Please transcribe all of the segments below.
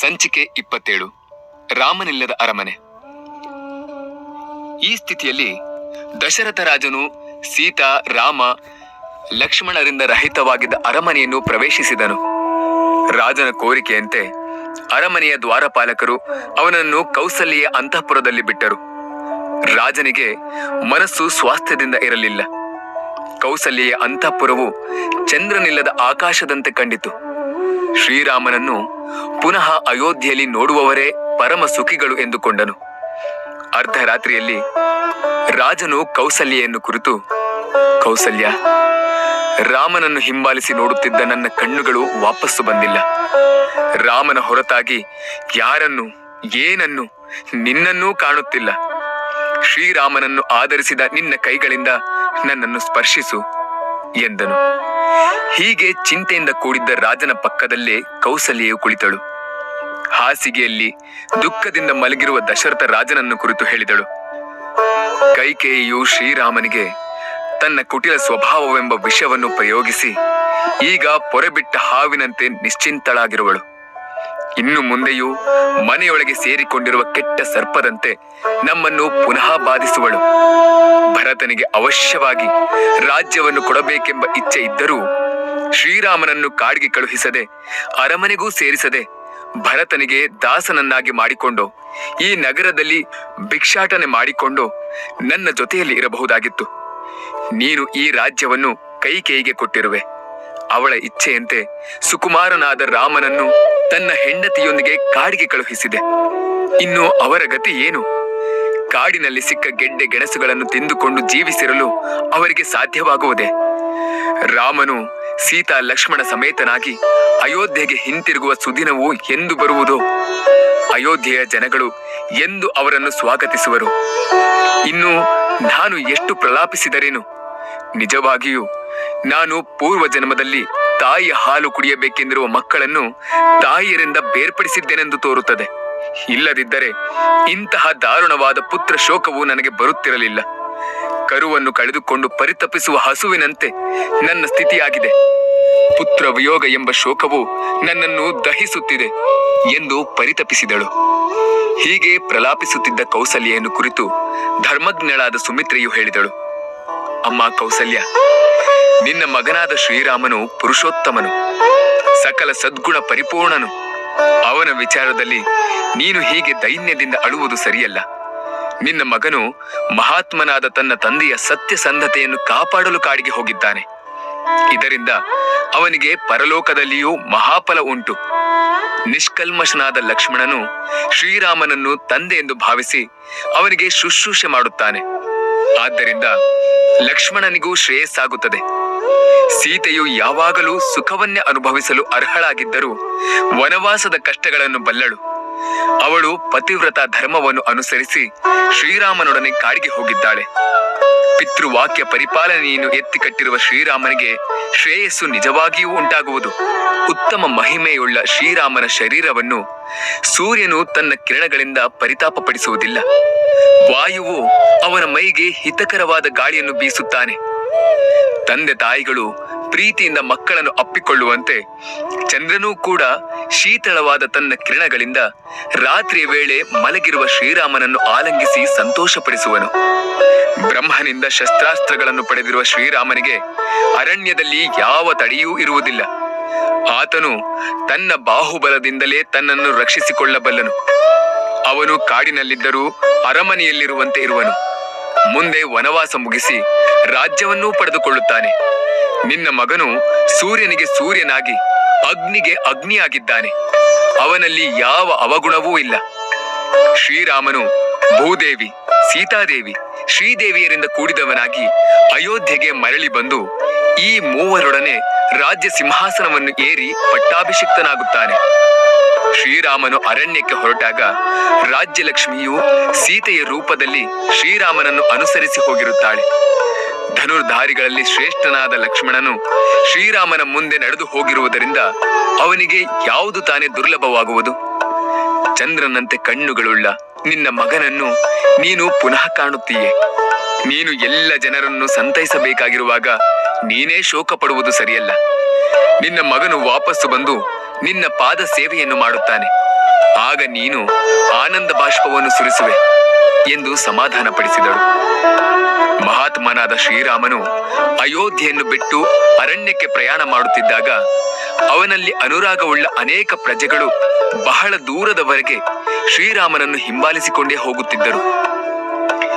ಸಂಚಿಕೆ ಇಪ್ಪತ್ತೇಳು. ರಾಮನಿಲ್ಲದ ಅರಮನೆ. ಈ ಸ್ಥಿತಿಯಲ್ಲಿ ದಶರಥ ರಾಜನು ಸೀತಾ, ರಾಮ, ಲಕ್ಷ್ಮಣರಿಂದ ರಹಿತವಾಗಿದ್ದ ಅರಮನೆಯನ್ನು ಪ್ರವೇಶಿಸಿದನು. ರಾಜನ ಕೋರಿಕೆಯಂತೆ ಅರಮನೆಯ ದ್ವಾರಪಾಲಕರು ಅವನನ್ನು ಕೌಸಲ್ಯ ಅಂತಃಪುರದಲ್ಲಿ ಬಿಟ್ಟರು. ರಾಜನಿಗೆ ಮನಸ್ಸು ಸ್ವಾಸ್ಥ್ಯದಿಂದ ಇರಲಿಲ್ಲ. ಕೌಸಲ್ಯ ಅಂತಃಪುರವು ಚಂದ್ರನಿಲ್ಲದ ಆಕಾಶದಂತೆ ಕಂಡಿತು. ಶ್ರೀರಾಮನನ್ನು ಪುನಃ ಅಯೋಧ್ಯೆಯಲ್ಲಿ ನೋಡುವವರೇ ಪರಮ ಸುಖಿಗಳು ಎಂದುಕೊಂಡನು. ಅರ್ಧರಾತ್ರಿಯಲ್ಲಿ ರಾಜನು ಕೌಸಲ್ಯೆಯನ್ನು ಕುರಿತು, ಕೌಸಲ್ಯ, ರಾಮನನ್ನು ಹಿಂಬಾಲಿಸಿ ನೋಡುತ್ತಿದ್ದ ನನ್ನ ಕಣ್ಣುಗಳು ವಾಪಸ್ಸು ಬಂದಿಲ್ಲ. ರಾಮನ ಹೊರತಾಗಿ ಯಾರನ್ನು, ಏನನ್ನು, ನಿನ್ನನ್ನೂ ಕಾಣುತ್ತಿಲ್ಲ. ಶ್ರೀರಾಮನನ್ನು ಆಧರಿಸಿದ ನಿನ್ನ ಕೈಗಳಿಂದ ನನ್ನನ್ನು ಸ್ಪರ್ಶಿಸು, ಎಂದನು. ಹೀಗೆ ಚಿಂತೆಯಿಂದ ಕೂಡಿದ್ದ ರಾಜನ ಪಕ್ಕದಲ್ಲೇ ಕೌಸಲ್ಯೆಯು ಕುಳಿತಳು. ಹಾಸಿಗೆಯಲ್ಲಿ ದುಃಖದಿಂದ ಮಲಗಿರುವ ದಶರಥ ರಾಜನನ್ನು ಕುರಿತು ಹೇಳಿದಳು. ಕೈಕೇಯಿಯು ಶ್ರೀರಾಮನಿಗೆ ತನ್ನ ಕುಟಿಲ ಸ್ವಭಾವವೆಂಬ ವಿಷವನ್ನು ಪ್ರಯೋಗಿಸಿ ಈಗ ಪೊರೆಬಿಟ್ಟ ಹಾವಿನಂತೆ ನಿಶ್ಚಿಂತಳಾಗಿರುವಳು. ಇನ್ನು ಮುಂದೆಯೂ ಮನೆಯೊಳಗೆ ಸೇರಿಕೊಂಡಿರುವ ಕೆಟ್ಟ ಸರ್ಪದಂತೆ ನಮ್ಮನ್ನು ಪುನಃ ಬಾಧಿಸುವಳು. ಭರತನಿಗೆ ಅವಶ್ಯವಾಗಿ ರಾಜ್ಯವನ್ನು ಕೊಡಬೇಕೆಂಬ ಇಚ್ಛೆ ಇದ್ದರೂ ಶ್ರೀರಾಮನನ್ನು ಕಾಡಿಗೆ ಕಳುಹಿಸದೆ ಅರಮನೆಗೂ ಸೇರಿಸದೆ ಭರತನಿಗೆ ದಾಸನನ್ನಾಗಿ ಮಾಡಿಕೊಂಡು, ಈ ನಗರದಲ್ಲಿ ಭಿಕ್ಷಾಟನೆ ಮಾಡಿಕೊಂಡು ನನ್ನ ಜೊತೆಯಲ್ಲಿ ಇರಬಹುದಾಗಿತ್ತು. ನೀನು ಈ ರಾಜ್ಯವನ್ನು ಕೈಕೇಯಿಗೆ ಕೊಟ್ಟಿರುವೆ. ಅವಳ ಇಚ್ಛೆಯಂತೆ ಸುಕುಮಾರನಾದ ರಾಮನನ್ನು ತನ್ನ ಹೆಂಡತಿಯೊಂದಿಗೆ ಕಾಡಿಗೆ ಕಳುಹಿಸಿದೆ. ಇನ್ನು ಅವರ ಗತಿ ಏನು? ಕಾಡಿನಲ್ಲಿ ಸಿಕ್ಕ ಗೆಡ್ಡೆ ಗೆಣಸುಗಳನ್ನು ತಿಂದುಕೊಂಡು ಜೀವಿಸಿರಲು ಅವರಿಗೆ ಸಾಧ್ಯವಾಗುವುದೇ? ರಾಮನು ಸೀತಾ ಲಕ್ಷ್ಮಣ ಸಮೇತನಾಗಿ ಅಯೋಧ್ಯೆಗೆ ಹಿಂತಿರುಗುವ ಸುದಿನವು ಎಂದು ಬರುವುದೋ. ಅಯೋಧ್ಯೆಯ ಜನಗಳು ಎಂದು ಅವರನ್ನು ಸ್ವಾಗತಿಸುವರು. ಇನ್ನು ನಾನು ಎಷ್ಟು ಪ್ರಲಾಪಿಸಿದರೇನು? ನಿಜವಾಗಿಯೂ ನಾನು ಪೂರ್ವ ಜನ್ಮದಲ್ಲಿ ತಾಯಿಯ ಹಾಲು ಕುಡಿಯಬೇಕೆಂದಿರುವ ಮಕ್ಕಳನ್ನು ತಾಯಿಯರಿಂದ ಬೇರ್ಪಡಿಸಿದ್ದೇನೆಂದು ತೋರುತ್ತದೆ. ಇಲ್ಲದಿದ್ದರೆ ಇಂತಹ ದಾರುಣವಾದ ಪುತ್ರ ಶೋಕವು ನನಗೆ ಬರುತ್ತಿರಲಿಲ್ಲ. ಕರುವನ್ನು ಕಳೆದುಕೊಂಡು ಪರಿತಪಿಸುವ ಹಸುವಿನಂತೆ ನನ್ನ ಸ್ಥಿತಿಯಾಗಿದೆ. ಪುತ್ರ ವಿಯೋಗ ಎಂಬ ಶೋಕವು ನನ್ನನ್ನು ದಹಿಸುತ್ತಿದೆ ಎಂದು ಪರಿತಪಿಸಿದಳು. ಹೀಗೆ ಪ್ರಲಾಪಿಸುತ್ತಿದ್ದ ಕೌಸಲ್ಯನ್ನು ಕುರಿತು ಧರ್ಮಜ್ಞಳಾದ ಸುಮಿತ್ರೆಯು ಹೇಳಿದಳು. ಅಮ್ಮ ಕೌಸಲ್ಯ, ನಿನ್ನ ಮಗನಾದ ಶ್ರೀರಾಮನು ಪುರುಷೋತ್ತಮನು, ಸಕಲ ಸದ್ಗುಣ ಪರಿಪೂರ್ಣನು. ಅವನ ವಿಚಾರದಲ್ಲಿ ನೀನು ಹೀಗೆ ದೈನ್ಯದಿಂದ ಅಳುವುದು ಸರಿಯಲ್ಲ. ನಿನ್ನ ಮಗನು ಮಹಾತ್ಮನಾದ ತನ್ನ ತಂದೆಯ ಸತ್ಯಸಂಧತೆಯನ್ನು ಕಾಪಾಡಲು ಕಾಡಿಗೆ ಹೋಗಿದ್ದಾನೆ. ಇದರಿಂದ ಅವನಿಗೆ ಪರಲೋಕದಲ್ಲಿಯೂ ಮಹಾಫಲ ಉಂಟು. ನಿಷ್ಕಲ್ಮಶನಾದ ಲಕ್ಷ್ಮಣನು ಶ್ರೀರಾಮನನ್ನು ತಂದೆ ಎಂದು ಭಾವಿಸಿ ಅವನಿಗೆ ಶುಶ್ರೂಷೆ ಮಾಡುತ್ತಾನೆ. ಆದ್ದರಿಂದ ಲಕ್ಷ್ಮಣನಿಗೂ ಶ್ರೇಯಸ್ಸಾಗುತ್ತದೆ. ಸೀತೆಯು ಯಾವಾಗಲೂ ಸುಖವನ್ನೇ ಅನುಭವಿಸಲು ಅರ್ಹಳಾಗಿದ್ದರೂ ವನವಾಸದ ಕಷ್ಟಗಳನ್ನು ಬಲ್ಲಳು. ಅವಳು ಪತಿವ್ರತ ಧರ್ಮವನ್ನು ಅನುಸರಿಸಿ ಶ್ರೀರಾಮನೊಡನೆ ಕಾಡಿಗೆ ಹೋಗಿದ್ದಾಳೆ. ಪಿತೃವಾಕ್ಯ ಪರಿಪಾಲನೆಯನ್ನು ಎತ್ತಿ ಕಟ್ಟಿರುವ ಶ್ರೀರಾಮನಿಗೆ ಶ್ರೇಯಸ್ಸು ನಿಜವಾಗಿಯೂ ಉಂಟಾಗುವುದು. ಉತ್ತಮ ಮಹಿಮೆಯುಳ್ಳ ಶ್ರೀರಾಮನ ಶರೀರವನ್ನು ಸೂರ್ಯನು ತನ್ನ ಕಿರಣಗಳಿಂದ ಪರಿತಾಪಪಡಿಸುವುದಿಲ್ಲ. ವಾಯುವು ಅವನ ಮೈಗೆ ಹಿತಕರವಾದ ಗಾಳಿಯನ್ನು ಬೀಸುತ್ತಾನೆ. ತಂದೆ ತಾಯಿಗಳು ಪ್ರೀತಿಯಿಂದ ಮಕ್ಕಳನ್ನು ಅಪ್ಪಿಕೊಳ್ಳುವಂತೆ ಚಂದ್ರನೂ ಕೂಡ ಶೀತಳವಾದ ತನ್ನ ಕಿರಣಗಳಿಂದ ರಾತ್ರಿಯ ವೇಳೆ ಮಲಗಿರುವ ಶ್ರೀರಾಮನನ್ನು ಆಲಂಗಿಸಿ ಸಂತೋಷಪಡಿಸುವನು. ಬ್ರಹ್ಮನಿಂದ ಶಸ್ತ್ರಾಸ್ತ್ರಗಳನ್ನು ಪಡೆದಿರುವ ಶ್ರೀರಾಮನಿಗೆ ಅರಣ್ಯದಲ್ಲಿ ಯಾವ ತಡೆಯೂ ಇರುವುದಿಲ್ಲ. ಆತನು ತನ್ನ ಬಾಹುಬಲದಿಂದಲೇ ತನ್ನನ್ನು ರಕ್ಷಿಸಿಕೊಳ್ಳಬಲ್ಲನು. ಅವನು ಕಾಡಿನಲ್ಲಿದ್ದರೂ ಅರಮನೆಯಲ್ಲಿರುವಂತೆ ಇರುವನು. ಮುಂದೆ ವನವಾಸ ಮುಗಿಸಿ ರಾಜ್ಯವನ್ನೂ ಪಡೆದುಕೊಳ್ಳುತ್ತಾನೆ. ನಿನ್ನ ಮಗನು ಸೂರ್ಯನಿಗೆ ಸೂರ್ಯನಾಗಿ, ಅಗ್ನಿಗೆ ಅಗ್ನಿಯಾಗಿದ್ದಾನೆ. ಅವನಲ್ಲಿ ಯಾವ ಅವಗುಣವೂ ಇಲ್ಲ. ಶ್ರೀರಾಮನು ಭೂದೇವಿ, ಸೀತಾದೇವಿ, ಶ್ರೀದೇವಿಯರಿಂದ ಕೂಡಿದವನಾಗಿ ಅಯೋಧ್ಯೆಗೆ ಮರಳಿ ಬಂದು ಈ ಮೂವರೊಡನೆ ರಾಜ್ಯ ಸಿಂಹಾಸನವನ್ನು ಏರಿ ಪಟ್ಟಾಭಿಷಿಕ್ತನಾಗುತ್ತಾನೆ. ಶ್ರೀರಾಮನು ಅರಣ್ಯಕ್ಕೆ ಹೊರಟಾಗ ರಾಜ್ಯಲಕ್ಷ್ಮಿಯು ಸೀತೆಯ ರೂಪದಲ್ಲಿ ಶ್ರೀರಾಮನನ್ನು ಅನುಸರಿಸಿ ಹೋಗಿರುತ್ತಾಳೆ. ಧನುರ್ಧಾರಿಗಳಲ್ಲಿ ಶ್ರೇಷ್ಠನಾದ ಲಕ್ಷ್ಮಣನು ಶ್ರೀರಾಮನ ಮುಂದೆ ನಡೆದು ಹೋಗಿರುವುದರಿಂದ ಅವನಿಗೆ ಯಾವುದು ತಾನೇ ದುರ್ಲಭವಾಗುವುದು. ಚಂದ್ರನಂತೆ ಕಣ್ಣುಗಳುಳ್ಳ ನಿನ್ನ ಮಗನನ್ನು ನೀನು ಪುನಃ ಕಾಣುತ್ತೀಯೆ. ನೀನು ಎಲ್ಲ ಜನರನ್ನು ಸಂತೈಸಬೇಕಾಗಿರುವಾಗ ನೀನೇ ಶೋಕ ಪಡುವುದು ಸರಿಯಲ್ಲ. ನಿನ್ನ ಮಗನು ವಾಪಸ್ಸು ಬಂದು ನಿನ್ನ ಪಾದ ಸೇವೆಯನ್ನು ಮಾಡುತ್ತಾನೆ. ಆಗ ನೀನು ಆನಂದ ಬಾಷ್ಪವನ್ನು ಸುರಿಸುವೆ ಎಂದು ಸಮಾಧಾನಪಡಿಸಿದಳು. ಮಹಾತ್ಮನಾದ ಶ್ರೀರಾಮನು ಅಯೋಧ್ಯೆಯನ್ನು ಬಿಟ್ಟು ಅರಣ್ಯಕ್ಕೆ ಪ್ರಯಾಣ ಮಾಡುತ್ತಿದ್ದಾಗ ಅವನಲ್ಲಿ ಅನುರಾಗವುಳ್ಳ ಅನೇಕ ಪ್ರಜೆಗಳು ಬಹಳ ದೂರದವರೆಗೆ ಶ್ರೀರಾಮನನ್ನು ಹಿಂಬಾಲಿಸಿಕೊಂಡೇ ಹೋಗುತ್ತಿದ್ದರು.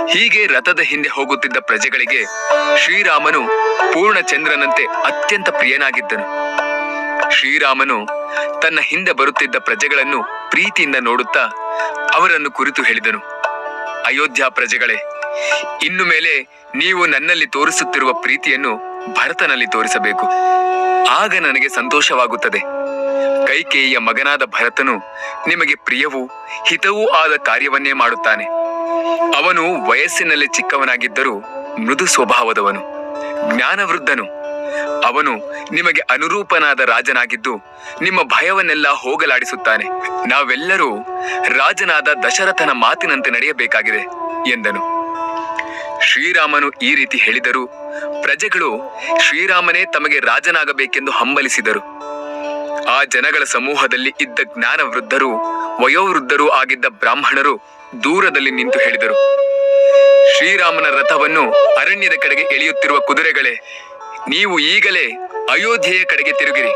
ಹೀಗೆ ರಥದ ಹಿಂದೆ ಹೋಗುತ್ತಿದ್ದ ಪ್ರಜೆಗಳಿಗೆ ಶ್ರೀರಾಮನು ಪೂರ್ಣಚಂದ್ರನಂತೆ ಅತ್ಯಂತ ಪ್ರಿಯನಾಗಿದ್ದನು. ಶ್ರೀರಾಮನು ತನ್ನ ಹಿಂದೆ ಬರುತ್ತಿದ್ದ ಪ್ರಜೆಗಳನ್ನು ಪ್ರೀತಿಯಿಂದ ನೋಡುತ್ತಾ ಅವರನ್ನು ಕುರಿತು ಹೇಳಿದನು. ಅಯೋಧ್ಯ ಪ್ರಜೆಗಳೇ, ಇನ್ನು ಮೇಲೆ ನೀವು ನನ್ನಲ್ಲಿ ತೋರಿಸುತ್ತಿರುವ ಪ್ರೀತಿಯನ್ನು ಭರತನಲ್ಲಿ ತೋರಿಸಬೇಕು. ಆಗ ನನಗೆ ಸಂತೋಷವಾಗುತ್ತದೆ. ಕೈಕೇಯಿಯ ಮಗನಾದ ಭರತನು ನಿಮಗೆ ಪ್ರಿಯವೂ ಹಿತವೂ ಆದ ಕಾರ್ಯವನ್ನೇ ಮಾಡುತ್ತಾನೆ. ಅವನು ವಯಸ್ಸಿನಲ್ಲಿ ಚಿಕ್ಕವನಾಗಿದ್ದರೂ ಮೃದು ಸ್ವಭಾವದವನು, ಜ್ಞಾನವೃದ್ಧನು. ಅವನು ನಿಮಗೆ ಅನುರೂಪನಾದ ರಾಜನಾಗಿದ್ದು ನಿಮ್ಮ ಭಯವನ್ನೆಲ್ಲ ಹೋಗಲಾಡಿಸುತ್ತಾನೆ. ನಾವೆಲ್ಲರೂ ರಾಜನಾದ ದಶರಥನ ಮಾತಿನಂತೆ ನಡೆಯಬೇಕಾಗಿದೆ ಎಂದನು. ಶ್ರೀರಾಮನು ಈ ರೀತಿ ಹೇಳಿದರು ಪ್ರಜೆಗಳು ಶ್ರೀರಾಮನೇ ತಮಗೆ ರಾಜನಾಗಬೇಕೆಂದು ಹಂಬಲಿಸಿದರು. ಆ ಜನಗಳ ಸಮೂಹದಲ್ಲಿ ಇದ್ದ ಜ್ಞಾನವೃದ್ಧರು, ವಯೋವೃದ್ಧರೂ ಆಗಿದ್ದ ಬ್ರಾಹ್ಮಣರು ದೂರದಲ್ಲಿ ನಿಂತು ಹೇಳಿದರು. ಶ್ರೀರಾಮನ ರಥವನ್ನು ಅರಣ್ಯದ ಕಡೆಗೆ ಎಳೆಯುತ್ತಿರುವ ಕುದುರೆಗಳೇ, ನೀವು ಈಗಲೇ ಅಯೋಧ್ಯೆಯ ಕಡೆಗೆ ತಿರುಗಿರಿ.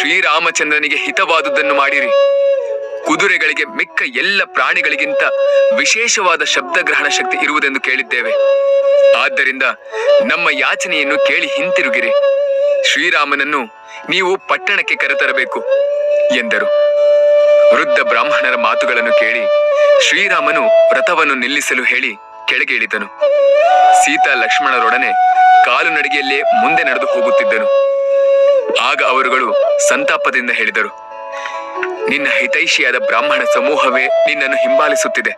ಶ್ರೀರಾಮಚಂದ್ರನಿಗೆ ಹಿತವಾದುದನ್ನು ಮಾಡಿರಿ. ಕುದುರೆಗಳಿಗೆ ಮಿಕ್ಕ ಎಲ್ಲ ಪ್ರಾಣಿಗಳಿಗಿಂತ ವಿಶೇಷವಾದ ಶಬ್ದಗ್ರಹಣ ಶಕ್ತಿ ಇರುವುದೆಂದು ಕೇಳಿದ್ದೇವೆ. ಆದ್ದರಿಂದ ನಮ್ಮ ಯಾಚನೆಯನ್ನು ಕೇಳಿ ಹಿಂತಿರುಗಿರಿ. ಶ್ರೀರಾಮನನ್ನು ನೀವು ಪಟ್ಟಣಕ್ಕೆ ಕರೆತರಬೇಕು ಎಂದರು. ವೃದ್ಧ ಬ್ರಾಹ್ಮಣರ ಮಾತುಗಳನ್ನು ಕೇಳಿ ಶ್ರೀರಾಮನು ರಥವನ್ನು ನಿಲ್ಲಿಸಲು ಹೇಳಿ ಕೆಳಗೆ ಇಳಿದನು. ಸೀತಾ ಲಕ್ಷ್ಮಣರೊಡನೆ ಕಾಲು ನಡಿಗೆಯಲ್ಲೇ ಮುಂದೆ ನಡೆದು ಹೋಗುತ್ತಿದ್ದನು. ಆಗ ಅವರುಗಳು ಸಂತಾಪದಿಂದ ಹೇಳಿದರು, ನಿನ್ನ ಹಿತೈಷಿಯಾದ ಬ್ರಾಹ್ಮಣ ಸಮೂಹವೇ ನಿನ್ನನ್ನು ಹಿಂಬಾಲಿಸುತ್ತಿದೆ.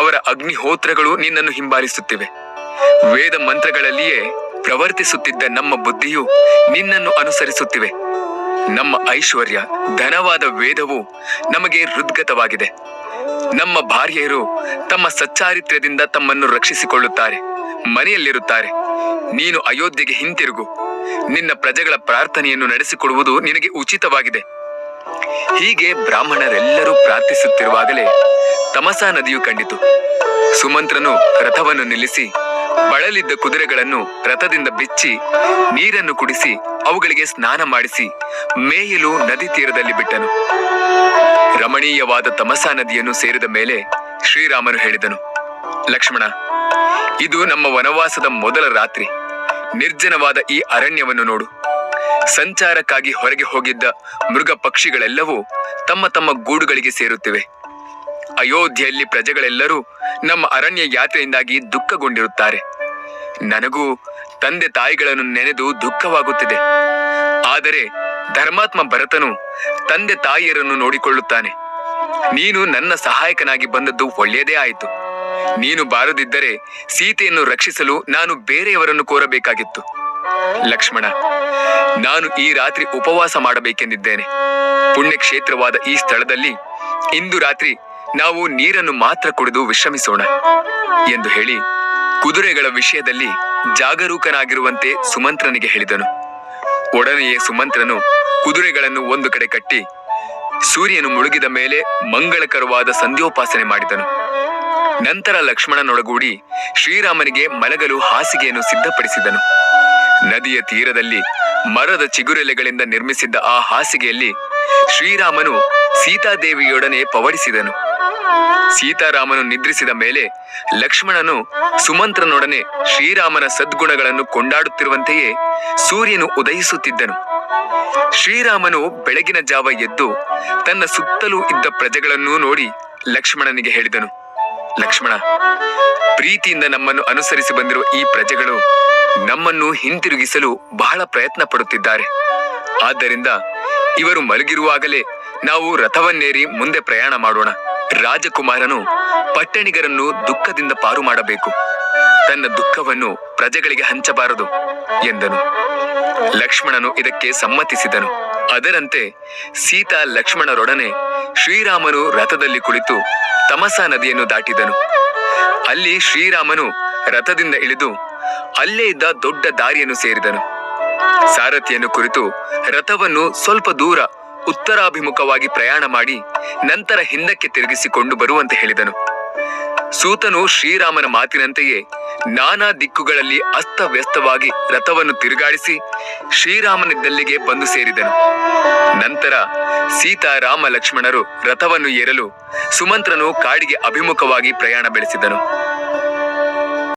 ಅವರ ಅಗ್ನಿಹೋತ್ರಗಳು ನಿನ್ನನ್ನು ಹಿಂಬಾಲಿಸುತ್ತಿವೆ. ವೇದ ಮಂತ್ರಗಳಲ್ಲಿಯೇ ಪ್ರವರ್ತಿಸುತ್ತಿದ್ದ ನಮ್ಮ ಬುದ್ಧಿಯು ನಿನ್ನನ್ನು ಅನುಸರಿಸುತ್ತಿವೆ. ನಮ್ಮ ಐಶ್ವರ್ಯ, ಧನವಾದ ವೇದವು ನಮಗೆ ಹೃದ್ಗತವಾಗಿದೆ. ನಮ್ಮ ಭಾರ್ಯರು ತಮ್ಮ ಸಚ್ಚಾರಿತ್ರ್ಯದಿಂದ ತಮ್ಮನ್ನು ರಕ್ಷಿಸಿಕೊಳ್ಳುತ್ತಾರೆ, ಮನೆಯಲ್ಲಿರುತ್ತಾರೆ. ನೀನು ಅಯೋಧ್ಯೆಗೆ ಹಿಂತಿರುಗು. ನಿನ್ನ ಪ್ರಜೆಗಳ ಪ್ರಾರ್ಥನೆಯನ್ನು ನಡೆಸಿಕೊಡುವುದು ನಿನಗೆ ಉಚಿತವಾಗಿದೆ. ಹೀಗೆ ಬ್ರಾಹ್ಮಣರೆಲ್ಲರೂ ಪ್ರಾರ್ಥಿಸುತ್ತಿರುವಾಗಲೇ ತಮಸಾ ನದಿಯು ಕಂಡಿತು. ಸುಮಂತ್ರನು ರಥವನ್ನು ನಿಲ್ಲಿಸಿ ಬಳಲಿದ್ದ ಕುದುರೆಗಳನ್ನು ರಥದಿಂದ ಬಿಚ್ಚಿ ನೀರನ್ನು ಕುಡಿಸಿ ಅವುಗಳಿಗೆ ಸ್ನಾನ ಮಾಡಿಸಿ ಮೇಯಲು ನದಿ ತೀರದಲ್ಲಿ ಬಿಟ್ಟನು. ರಮಣೀಯವಾದ ತಮಸಾ ನದಿಯನ್ನು ಸೇರಿದ ಮೇಲೆ ಶ್ರೀರಾಮನು ಹೇಳಿದನು, ಲಕ್ಷ್ಮಣ, ಇದು ನಮ್ಮ ವನವಾಸದ ಮೊದಲ ರಾತ್ರಿ. ನಿರ್ಜನವಾದ ಈ ಅರಣ್ಯವನ್ನು ನೋಡು. ಸಂಚಾರಕ್ಕಾಗಿ ಹೊರಗೆ ಹೋಗಿದ್ದ ಮೃಗ ಪಕ್ಷಿಗಳೆಲ್ಲವೂ ತಮ್ಮ ತಮ್ಮ ಗೂಡುಗಳಿಗೆ ಸೇರುತ್ತಿವೆ. ಅಯೋಧ್ಯೆಯಲ್ಲಿ ಪ್ರಜೆಗಳೆಲ್ಲರೂ ನಮ್ಮ ಅರಣ್ಯ ಯಾತ್ರೆಯಿಂದಾಗಿ ದುಃಖಗೊಂಡಿರುತ್ತಾರೆ. ನನಗೂ ತಂದೆ ತಾಯಿಗಳನ್ನು ನೆನೆದು ದುಃಖವಾಗುತ್ತಿದೆ. ಆದರೆ ಧರ್ಮಾತ್ಮ ಭರತನು ತಂದೆ ತಾಯಿಯರನ್ನು ನೋಡಿಕೊಳ್ಳುತ್ತಾನೆ. ನೀನು ನನ್ನ ಸಹಾಯಕನಾಗಿ ಬಂದದ್ದು ಒಳ್ಳೆಯದೇ ಆಯಿತು. ನೀನು ಬಾರದಿದ್ದರೆ ಸೀತೆಯನ್ನು ರಕ್ಷಿಸಲು ನಾನು ಬೇರೆಯವರನ್ನು ಕೋರಬೇಕಾಗಿತ್ತು. ಲಕ್ಷ್ಮಣ, ನಾನು ಈ ರಾತ್ರಿ ಉಪವಾಸ ಮಾಡಬೇಕೆಂದಿದ್ದೇನೆ. ಪುಣ್ಯಕ್ಷೇತ್ರವಾದ ಈ ಸ್ಥಳದಲ್ಲಿ ಇಂದು ರಾತ್ರಿ ನಾವು ನೀರನ್ನು ಮಾತ್ರ ಕುಡಿದು ವಿಶ್ರಮಿಸೋಣ ಎಂದು ಹೇಳಿ ಕುದುರೆಗಳ ವಿಷಯದಲ್ಲಿ ಜಾಗರೂಕನಾಗಿರುವಂತೆ ಸುಮಂತ್ರನಿಗೆ ಹೇಳಿದನು. ಒಡನೆಯೇ ಸುಮಂತ್ರನು ಕುದುರೆಗಳನ್ನು ಒಂದು ಕಡೆ ಕಟ್ಟಿ ಸೂರ್ಯನು ಮುಳುಗಿದ ಮೇಲೆ ಮಂಗಳಕರವಾದ ಸಂಧ್ಯೋಪಾಸನೆ ಮಾಡಿದನು. ನಂತರ ಲಕ್ಷ್ಮಣನೊಳಗೂಡಿ ಶ್ರೀರಾಮನಿಗೆ ಮಲಗಲು ಹಾಸಿಗೆಯನ್ನು ಸಿದ್ಧಪಡಿಸಿದನು. ನದಿಯ ತೀರದಲ್ಲಿ ಮರದ ಚಿಗುರೆಲೆಗಳಿಂದ ನಿರ್ಮಿಸಿದ್ದ ಆ ಹಾಸಿಗೆಯಲ್ಲಿ ಶ್ರೀರಾಮನು ಸೀತಾದೇವಿಯೊಡನೆ ಪವಡಿಸಿದನು. ಸೀತಾರಾಮನು ನಿದ್ರಿಸಿದ ಮೇಲೆ ಲಕ್ಷ್ಮಣನು ಸುಮಂತ್ರನೊಡನೆ ಶ್ರೀರಾಮನ ಸದ್ಗುಣಗಳನ್ನು ಕೊಂಡಾಡುತ್ತಿರುವಂತೆಯೇ ಸೂರ್ಯನು ಉದಯಿಸುತ್ತಿದ್ದನು. ಶ್ರೀರಾಮನು ಬೆಳಗಿನ ಜಾವ ಎದ್ದು ತನ್ನ ಸುತ್ತಲೂ ಇದ್ದ ಪ್ರಜೆಗಳನ್ನೂ ನೋಡಿ ಲಕ್ಷ್ಮಣನಿಗೆ ಹೇಳಿದನು. ಲಕ್ಷ್ಮಣ, ಪ್ರೀತಿಯಿಂದ ನಮ್ಮನ್ನು ಅನುಸರಿಸಿ ಬಂದಿರುವ ಈ ಪ್ರಜೆಗಳು ನಮ್ಮನ್ನು ಹಿಂತಿರುಗಿಸಲು ಬಹಳ ಪ್ರಯತ್ನ ಪಡುತ್ತಿದ್ದಾರೆ. ಆದ್ದರಿಂದ ಇವರು ಮಲಗಿರುವಾಗಲೇ ನಾವು ರಥವನ್ನೇರಿ ಮುಂದೆ ಪ್ರಯಾಣ ಮಾಡೋಣ. ರಾಜಕುಮಾರನು ಪಟ್ಟಣಿಗರನ್ನು ದುಃಖದಿಂದ ಪಾರು ಮಾಡಬೇಕು. ತನ್ನ ದುಃಖವನ್ನು ಪ್ರಜೆಗಳಿಗೆ ಹಂಚಬಾರದು ಎಂದನು. ಲಕ್ಷ್ಮಣನು ಇದಕ್ಕೆ ಸಮ್ಮತಿಸಿದನು. ಅದರಂತೆ ಸೀತಾ ಲಕ್ಷ್ಮಣರೊಡನೆ ಶ್ರೀರಾಮನು ರಥದಲ್ಲಿ ಕುಳಿತು ತಮಸಾ ನದಿಯನ್ನು ದಾಟಿದನು. ಅಲ್ಲಿ ಶ್ರೀರಾಮನು ರಥದಿಂದ ಇಳಿದು ಅಲ್ಲೇ ಇದ್ದ ದೊಡ್ಡ ದಾರಿಯನ್ನು ಸೇರಿದನು. ಸಾರಥಿಯನ್ನು ಕುರಿತು ರಥವನ್ನು ಸ್ವಲ್ಪ ದೂರ ಉತ್ತರಾಭಿಮುಖವಾಗಿ ಪ್ರಯಾಣ ಮಾಡಿ ನಂತರ ಹಿಂದಕ್ಕೆ ತಿರುಗಿಸಿಕೊಂಡು ಬರುವಂತೆ ಹೇಳಿದನು. ಸೂತನು ಶ್ರೀರಾಮನ ಮಾತಿನಂತೆಯೇ ನಾನಾ ದಿಕ್ಕುಗಳಲ್ಲಿ ಅಸ್ತವ್ಯಸ್ತವಾಗಿ ರಥವನ್ನು ತಿರುಗಾಡಿಸಿ ಶ್ರೀರಾಮನಿದ್ದಲ್ಲಿಗೆ ಬಂದು ಸೇರಿದನು. ನಂತರ ಸೀತಾರಾಮ ಲಕ್ಷ್ಮಣರು ರಥವನ್ನು ಏರಲು ಸುಮಂತ್ರನು ಕಾಡಿಗೆ ಅಭಿಮುಖವಾಗಿ ಪ್ರಯಾಣ ಬೆಳೆಸಿದನು.